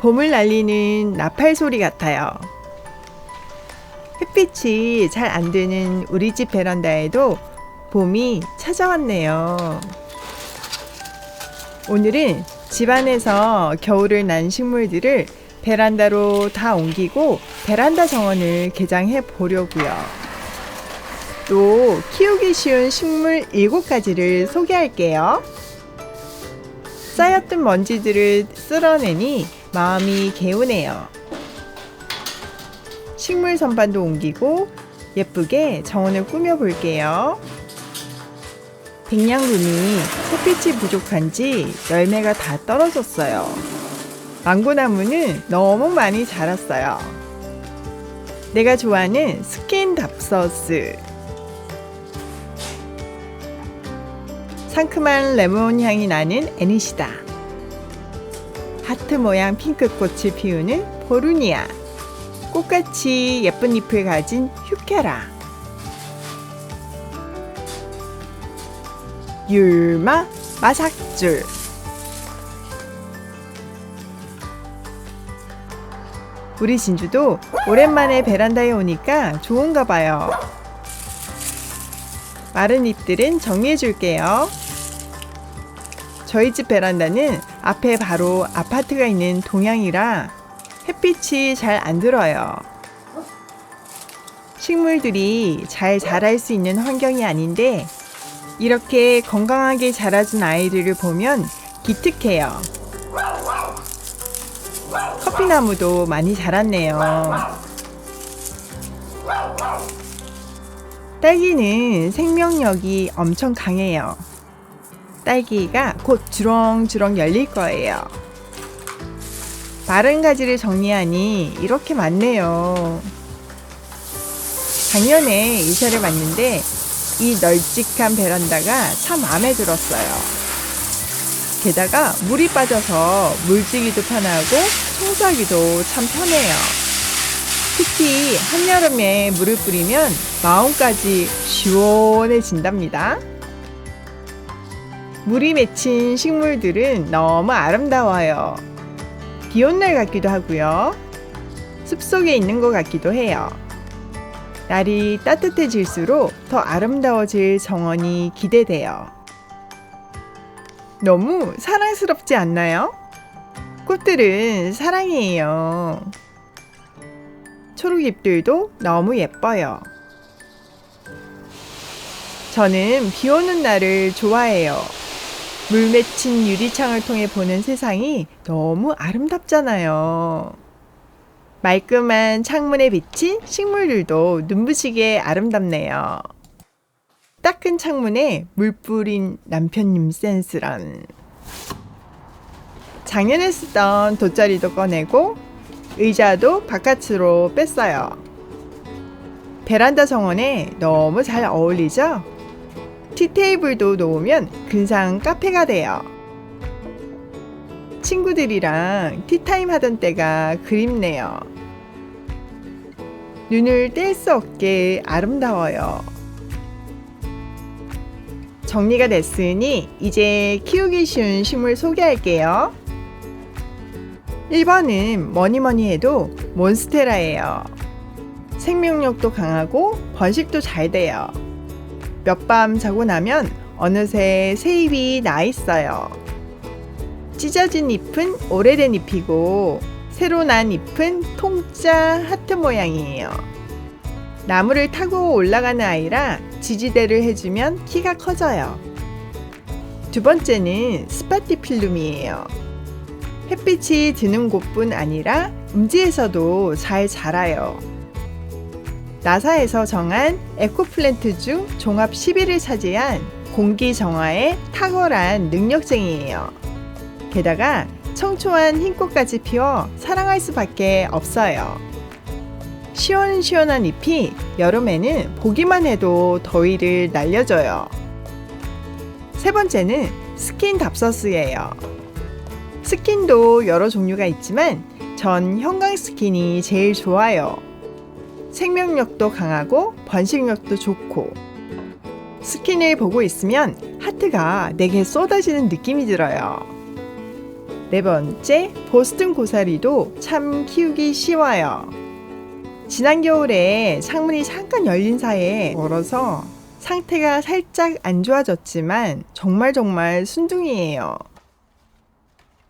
봄을 날리는 나팔 소리 같아요. 햇빛이 잘 안 드는 우리 집 베란다에도 봄이 찾아왔네요. 오늘은 집안에서 겨울을 난 식물들을 베란다로 다 옮기고 베란다 정원을 개장해 보려고요. 또 키우기 쉬운 식물 7가지를 소개할게요. 쌓였던 먼지들을 쓸어내니 마음이 개운해요. 식물 선반도 옮기고 예쁘게 정원을 꾸며 볼게요. 백냥금이 햇빛이 부족한지 열매가 다 떨어졌어요. 망고나무는 너무 많이 자랐어요. 내가 좋아하는 스킨 답서스. 상큼한 레몬 향이 나는 애니시다. 하트 모양 핑크꽃을 피우는 보루니아. 꽃같이 예쁜 잎을 가진 휴케라. 율마 마삭줄. 우리 진주도 오랜만에 베란다에 오니까 좋은가 봐요. 마른 잎들은 정리해 줄게요. 저희 집 베란다는 앞에 바로 아파트가 있는 동향이라 햇빛이 잘 안 들어요. 식물들이 잘 자랄 수 있는 환경이 아닌데 이렇게 건강하게 자라준 아이들을 보면 기특해요. 커피나무도 많이 자랐네요. 딸기는 생명력이 엄청 강해요. 딸기가 곧 주렁주렁 열릴 거예요. 마른 가지를 정리하니 이렇게 많네요. 작년에 이사를 왔는데 이 널찍한 베란다가 참 마음에 들었어요. 게다가 물이 빠져서 물지기도 편하고 청소하기도 참 편해요. 특히 한여름에 물을 뿌리면 마음까지 시원해진답니다. 물이 맺힌 식물들은 너무 아름다워요. 비 온 날 같기도 하고요. 숲속에 있는 것 같기도 해요. 날이 따뜻해질수록 더 아름다워질 정원이 기대돼요. 너무 사랑스럽지 않나요? 꽃들은 사랑이에요. 초록잎들도 너무 예뻐요. 저는 비 오는 날을 좋아해요. 물 맺힌 유리창을 통해 보는 세상이 너무 아름답잖아요. 말끔한 창문에 비친 식물들도 눈부시게 아름답네요. 닦은 창문에 물 뿌린 남편님 센스란. 작년에 쓰던 돗자리도 꺼내고 의자도 바깥으로 뺐어요. 베란다 정원에 너무 잘 어울리죠? 티 테이블도 놓으면 근상 카페가 돼요. 친구들이랑 티타임 하던 때가 그립네요. 눈을 뗄 수 없게 아름다워요. 정리가 됐으니 이제 키우기 쉬운 식물 소개할게요. 1번은 뭐니 뭐니 해도 몬스테라예요. 생명력도 강하고 번식도 잘 돼요. 몇 밤 자고 나면 어느새 새 잎이 나 있어요. 찢어진 잎은 오래된 잎이고 새로 난 잎은 통짜 하트 모양이에요. 나무를 타고 올라가는 아이라 지지대를 해주면 키가 커져요. 두 번째는 스파티필름이에요. 햇빛이 드는 곳뿐 아니라 음지에서도 잘 자라요. 나사에서 정한 에코플랜트 중 종합 10위를 차지한 공기 정화에 탁월한 능력쟁이에요. 게다가 청초한 흰꽃까지 피워 사랑할 수밖에 없어요. 시원시원한 잎이 여름에는 보기만 해도 더위를 날려줘요. 세 번째는 스킨 답서스예요. 스킨도 여러 종류가 있지만 전 형광 스킨이 제일 좋아요. 생명력도 강하고 번식력도 좋고 스킨을 보고 있으면 하트가 내게 쏟아지는 느낌이 들어요. 네 번째, 보스턴 고사리도 참 키우기 쉬워요. 지난 겨울에 창문이 잠깐 열린 사이에 얼어서 상태가 살짝 안 좋아졌지만 정말 정말 순둥이에요.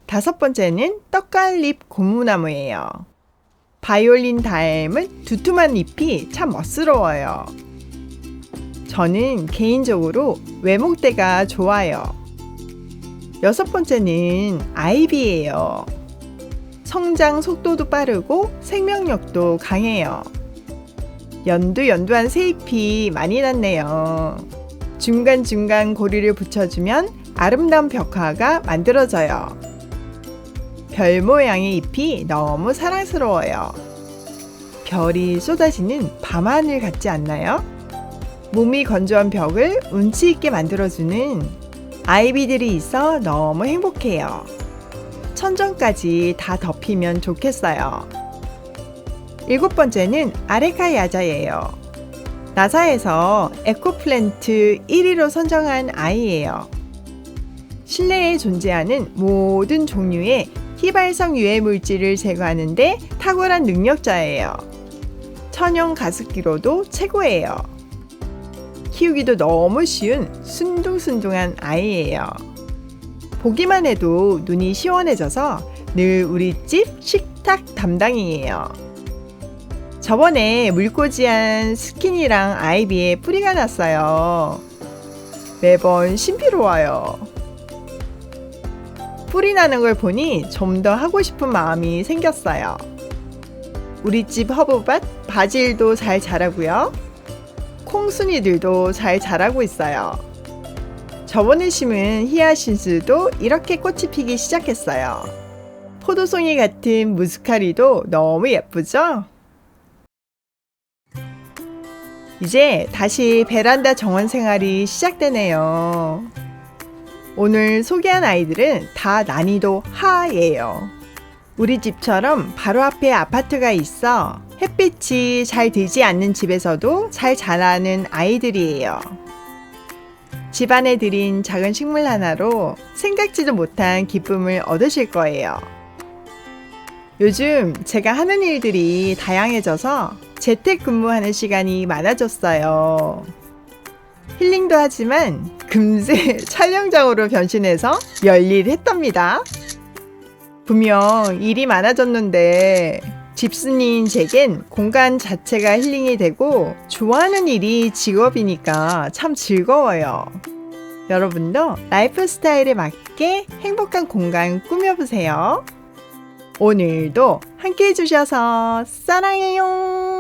다섯 번째는 떡갈잎 고무나무예요. 바이올린 닮은 두툼한 잎이 참 멋스러워요. 저는 개인적으로 외목대가 좋아요. 여섯 번째는 아이비예요. 성장 속도도 빠르고 생명력도 강해요. 연두연두한 새잎이 많이 났네요. 중간중간 고리를 붙여주면 아름다운 벽화가 만들어져요. 별 모양의 잎이 너무 사랑스러워요. 별이 쏟아지는 밤하늘 같지 않나요? 몸이 건조한 벽을 운치 있게 만들어주는 아이비들이 있어 너무 행복해요. 천정까지 다 덮이면 좋겠어요. 일곱 번째는 아레카 야자예요. 나사에서 에코플랜트 1위로 선정한 아이예요. 실내에 존재하는 모든 종류의 희발성 유해 물질을 제거하는데 탁월한 능력자예요. 천연 가습기로도 최고예요. 키우기도 너무 쉬운 순둥순둥한 아이예요. 보기만 해도 눈이 시원해져서 늘 우리 집 식탁 담당이에요. 저번에 물꽂이한 스킨이랑 아이비에 뿌리가 났어요. 매번 신비로워요. 뿌리 나는 걸 보니 좀 더 하고 싶은 마음이 생겼어요. 우리 집 허브밭 바질도 잘 자라고요. 콩순이들도 잘 자라고 있어요. 저번에 심은 히아신스도 이렇게 꽃이 피기 시작했어요. 포도송이 같은 무스카리도 너무 예쁘죠? 이제 다시 베란다 정원 생활이 시작되네요. 오늘 소개한 아이들은 다 난이도 하예요. 우리 집처럼 바로 앞에 아파트가 있어 햇빛이 잘 들지 않는 집에서도 잘 자라는 아이들이에요. 집안에 들인 작은 식물 하나로 생각지도 못한 기쁨을 얻으실 거예요. 요즘 제가 하는 일들이 다양해져서 재택 근무하는 시간이 많아졌어요. 힐링도 하지만 금세 촬영장으로 변신해서 열일했답니다. 분명 일이 많아졌는데 집순이인 제겐 공간 자체가 힐링이 되고 좋아하는 일이 직업이니까 참 즐거워요. 여러분도 라이프 스타일에 맞게 행복한 공간 꾸며보세요. 오늘도 함께 해주셔서 사랑해요.